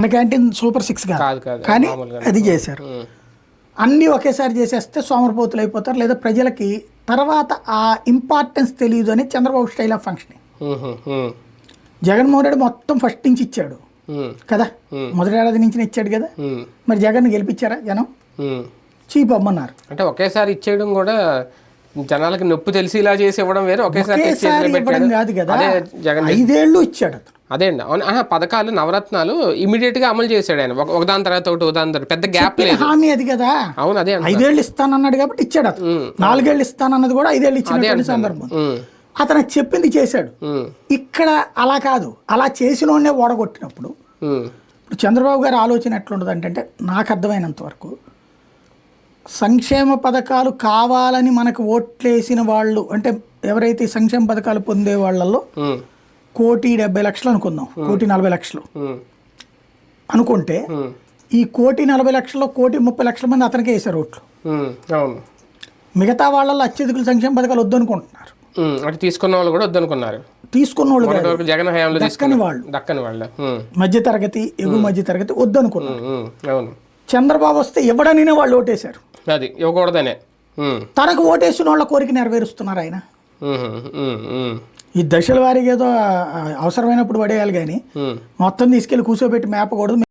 మన canteen super six కాదు. కానీ అది చేశారు. అన్నీ ఒకేసారి చేసేస్తే సోమరపోతులు అయిపోతారు లేదా ప్రజలకి తర్వాత ఆ ఇంపార్టెన్స్ తెలియదు అని Chandrababu style of function Jaganmohan Reddy మొత్తం ఫస్ట్ నుంచి ఇచ్చాడు. కదా? మొదటి ఏడాది నుంచి ఇచ్చాడు కదా? మరి జగన్ గెలిపించారా జనం. చీప్ అమ్మన్నారు. అంటే ఒకేసారి ఇచ్చేయడం కూడా జనాలకి నొప్పి తెలిసి ఇలా చేసి ఇవ్వడం వేరే ఒకేసారి ఇవ్వడం. కాదు కదా? ఐదేళ్ళు ఇచ్చాడు అతను. అదే అండి. అవును. పథకాలు నవరత్నాలు ఇమీడియట్గా అమలు చేశాడు ఆయన. ఒక- ఒకదాని తర్వాత ఒకటి ఒకదాని తర్వాత పెద్ద గ్యాప్ లేదు. హామీ అది కదా. అవును అదే ఐదేళ్ళు ఇస్తానన్నాడు కాబట్టి ఇచ్చాడు అతను. నాలుగేళ్ళు ఇస్తానన్నది కూడా ఐదేళ్ళు ఇచ్చినటువంటి సందర్భం అతను చెప్పింది చేశాడు. ఇక్కడ అలా కాదు. అలా చేసిన ఓడగొట్టినప్పుడు ఇప్పుడు చంద్రబాబు గారి ఆలోచన ఎట్లుండదు అంటే నాకు అర్థమైనంత వరకు సంక్షేమ పథకాలు కావాలని మనకు ఓట్లేసిన వాళ్ళు అంటే ఎవరైతే సంక్షేమ పథకాలు పొందే వాళ్ళల్లో కోటి డెబ్బై లక్షలు అనుకుందాం. కోటి నలభై లక్షలు. అనుకుంటే ఈ కోటి నలభై లక్షల్లో కోటి ముప్పై లక్షల మంది అతనికే వేశారు ఓట్లు అవును. మిగతా వాళ్ళల్లో అత్యధికులు సంక్షేమ పథకాలు వద్దనుకుంటున్నారు. అంటే తీసుకున్న వాళ్ళు కూడా వద్దనుకున్నారు. తీసుకున్న వాళ్ళు జగన్ హయాంలో దక్కని వాళ్ళు. దక్కని వాళ్ళ. ఉమ్, మధ్య తరగతి ఎగువ మధ్య తరగతి వద్దనుకున్నారు. అవును. చంద్రబాబు వస్తే ఇవ్వడనినే వాళ్ళు ఓటేశారు. అది ఇవ్వకూడదనే. తనకు ఓటేసిన వాళ్ళ కోరిక నెరవేరుస్తున్నారు ఆయన. ఈ దశల వారీగా ఏదో అవసరమైనప్పుడు పడేయాలి కానీ. మొత్తం తీసుకెళ్ళి కూర్చోబెట్టి మేపకూడదు